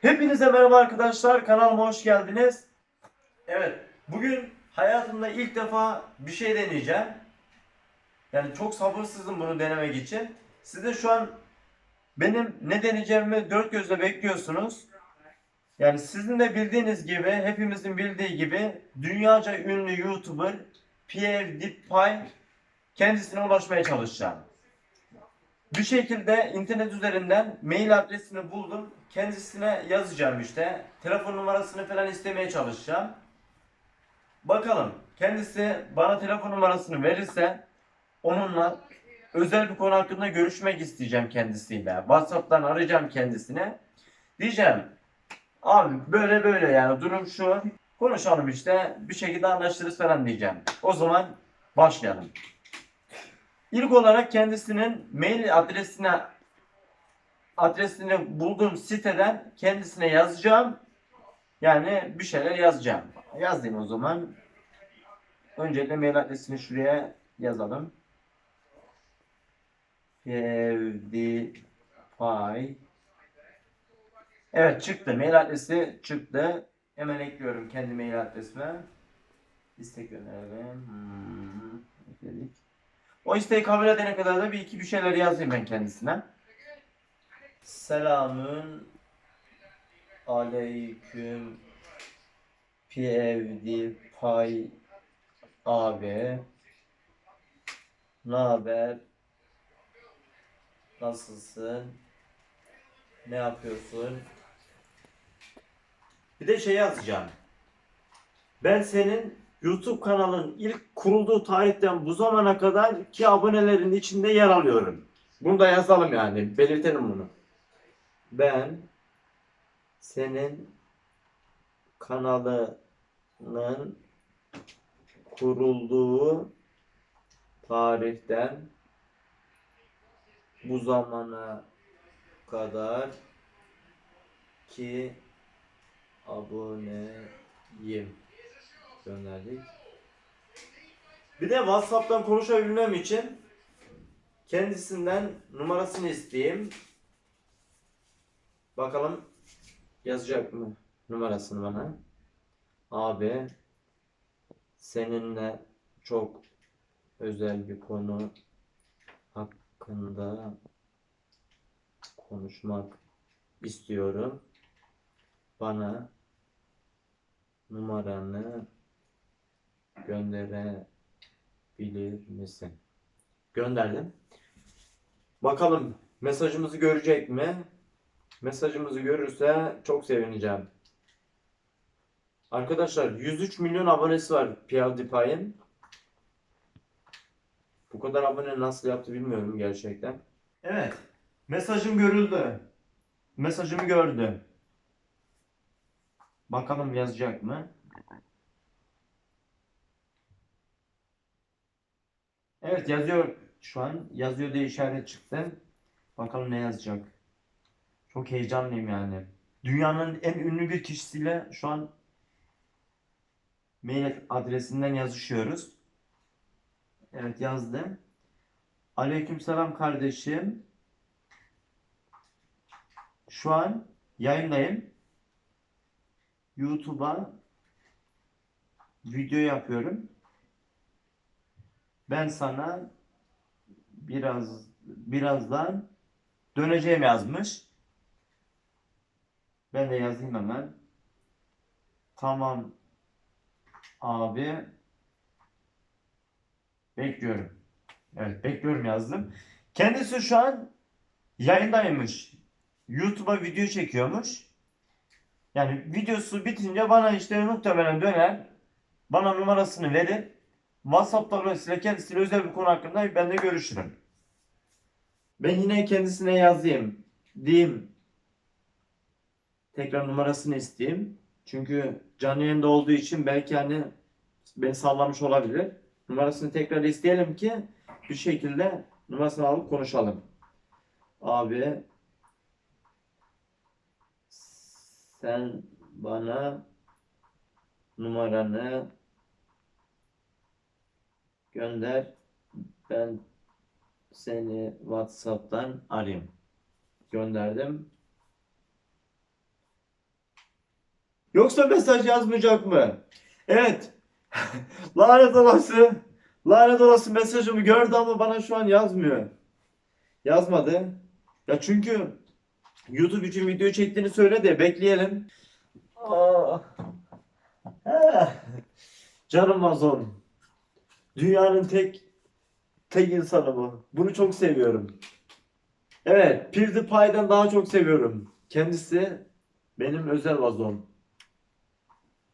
Hepinize merhaba arkadaşlar. Kanalıma hoş geldiniz. Evet, bugün hayatımda ilk defa bir şey deneyeceğim. Yani çok sabırsızım bunu denemek için. Siz de şu an benim ne deneyeceğimi dört gözle bekliyorsunuz. Yani sizin de bildiğiniz gibi, hepimizin bildiği gibi dünyaca ünlü YouTuber PewDiePie kendisine ulaşmaya çalışacağım. Bir şekilde internet üzerinden mail adresini buldum. Kendisine yazacağım işte. Telefon numarasını falan istemeye çalışacağım. Bakalım kendisi bana telefon numarasını verirse onunla özel bir konu hakkında görüşmek isteyeceğim kendisiyle. WhatsApp'tan arayacağım kendisine. Diyeceğim abi böyle böyle yani durum şu. Konuşalım işte bir şekilde anlaşırız falan diyeceğim. O zaman başlayalım. İlk olarak kendisinin mail adresine adresini bulduğum siteden kendisine yazacağım. Yani bir şeyler yazacağım. Yazayım o zaman. Öncelikle mail adresini şuraya yazalım. PewDiePie Evet çıktı. Mail adresi çıktı. Hemen ekliyorum kendi mail adresime. İstek gönderelim. Hmm, ekledik. O isteği kabul edene kadar da bir iki bir şeyler yazayım ben kendisine. Selamün aleyküm PewDiePie abi ne haber? Nasılsın? Ne yapıyorsun? Bir de şey yazacağım. Ben senin YouTube kanalın ilk kurulduğu tarihten bu zamana kadar ki abonelerin içinde yer alıyorum. Bunu da yazalım yani. Belirtelim bunu. Ben senin kanalının kurulduğu tarihten bu zamana kadar ki aboneyim gönderdik. Bir de WhatsApp'tan konuşabilmem için kendisinden numarasını isteyeyim. Bakalım yazacak mı numarasını bana. Abi seninle çok özel bir konu hakkında konuşmak istiyorum. Bana numaranı gönderebilir misin? Gönderdim. Bakalım mesajımızı görecek mi? Mesajımızı görürse çok sevineceğim. Arkadaşlar 103 milyon abonesi var PewDiePie'in. Bu kadar abone nasıl yaptı bilmiyorum gerçekten. Evet. Mesajım görüldü. Mesajımı gördü. Bakalım yazacak mı? Evet yazıyor şu an. Yazıyor diye işaret çıktı. Bakalım ne yazacak. Çok heyecanlıyım yani. Dünyanın en ünlü bir kişisiyle şu an mail adresinden yazışıyoruz. Evet yazdım. Aleykümselam kardeşim. Şu an yayındayım. YouTube'a video yapıyorum. Ben sana biraz birazdan döneceğim yazmış. Ben de yazayım hemen. Tamam abi. Bekliyorum. Evet bekliyorum yazdım. Kendisi şu an yayındaymış. YouTube'a video çekiyormuş. Yani videosu bitince bana işte muhtemelen döner. Bana numarasını verir. WhatsApp dolayısıyla kendisiyle özel bir konu hakkında ben de görüşürüm. Ben yine kendisine yazayım. Diyeyim. Tekrar numarasını isteyeyim. Çünkü canlı yayında olduğu için belki hani beni sallamış olabilir. Numarasını tekrar isteyelim ki bir şekilde numarasını alıp konuşalım. Abi sen bana numaranı gönder. Ben seni WhatsApp'tan arayayım. Gönderdim. Yoksa mesaj yazmayacak mı? Evet. Lanet olası. Lanet olası mesajımı gördü ama bana şu an yazmıyor. Yazmadı. Ya çünkü YouTube için video çektiğini söyledi. Bekleyelim. Aa. Canım Mazon. Dünyanın tek tek insanı bu. Bunu çok seviyorum. Evet, PewDiePie'den daha çok seviyorum. Kendisi benim özel vazom.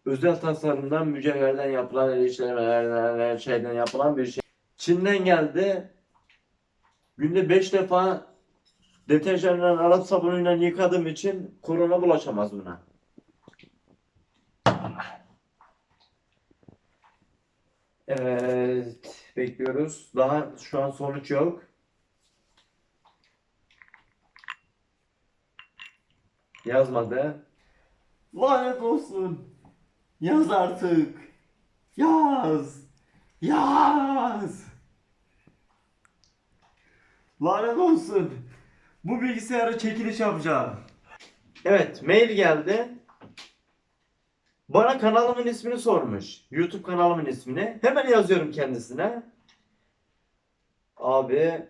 Özel tasarımdan, mücevherden yapılan el işlemelerden, her şeyden yapılan bir şey. Çin'den geldi. Günde 5 defa deterjanla, Arap sabunuyla yıkadığım için korona bulaşamaz buna. Evet, bekliyoruz. Daha şu an sonuç yok. Yazmadı. Lanet olsun. Yaz artık. Yaz. Yaz. Lanet olsun. Bu bilgisayara çekiliş yapacağım. Evet, mail geldi. Bana kanalımın ismini sormuş. YouTube kanalımın ismini. Hemen yazıyorum kendisine. Abi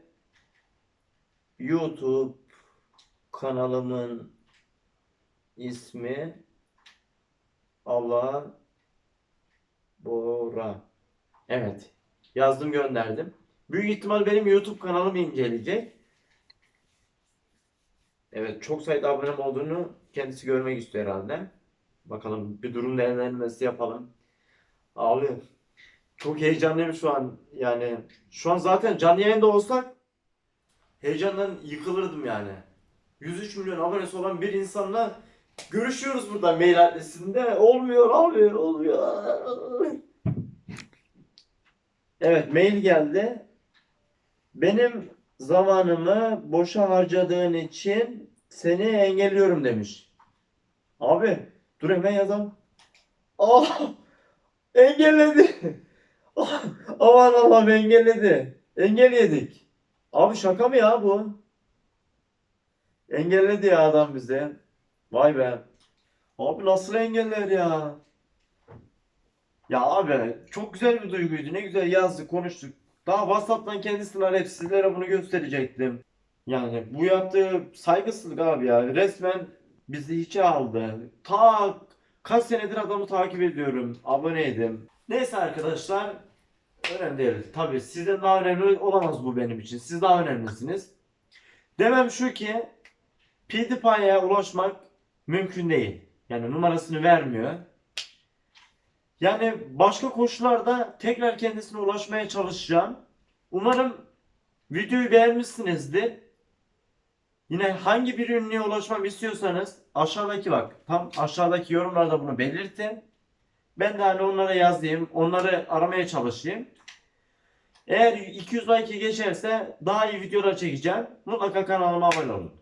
YouTube kanalımın ismi Allah Bora. Evet. Yazdım gönderdim. Büyük ihtimal benim YouTube kanalımı inceleyecek. Evet çok sayıda abonem olduğunu kendisi görmek istiyor herhalde. Bakalım bir durum değerlendirmesi yapalım. Abi çok heyecanlıyım şu an. Yani şu an zaten canlı yayında olsak heyecandan yıkılırdım yani. 103 milyon abonesi olan bir insanla görüşüyoruz burada mail adresinde. Olmuyor abi, olmuyor. Evet, mail geldi. Benim zamanımı boşa harcadığın için seni engelliyorum demiş. Abi, dur hemen yazalım. Ah! Engelledi. Ah, Aman Allah'ım engelledi. Engel yedik. Abi şaka mı ya bu? Engelledi ya adam bizi. Vay be. Abi nasıl engeller ya? Ya abi çok güzel bir duyguydu. Ne güzel yazdık, konuştuk. Daha WhatsApp'tan kendisini arayıp sizlere bunu gösterecektim. Yani bu yaptığı saygısızlık abi ya. Resmen bizi hiçe aldı. Ta kaç senedir adamı takip ediyorum. Aboneydim. Neyse arkadaşlar. Önemli değil. Tabii sizden daha önemli olamaz bu benim için. Siz daha önemlisiniz. Demem şu ki PewDiePie'ye ulaşmak mümkün değil. Yani numarasını vermiyor. Yani başka koşullarda tekrar kendisine ulaşmaya çalışacağım. Umarım videoyu beğenmişsinizdir. Yine hangi bir ünlüye ulaşmam istiyorsanız aşağıdaki bak tam aşağıdaki yorumlarda bunu belirtin. Ben de hani onlara yazayım, onları aramaya çalışayım. Eğer 200 like geçerse daha iyi videolar çekeceğim. Mutlaka kanalıma abone olun.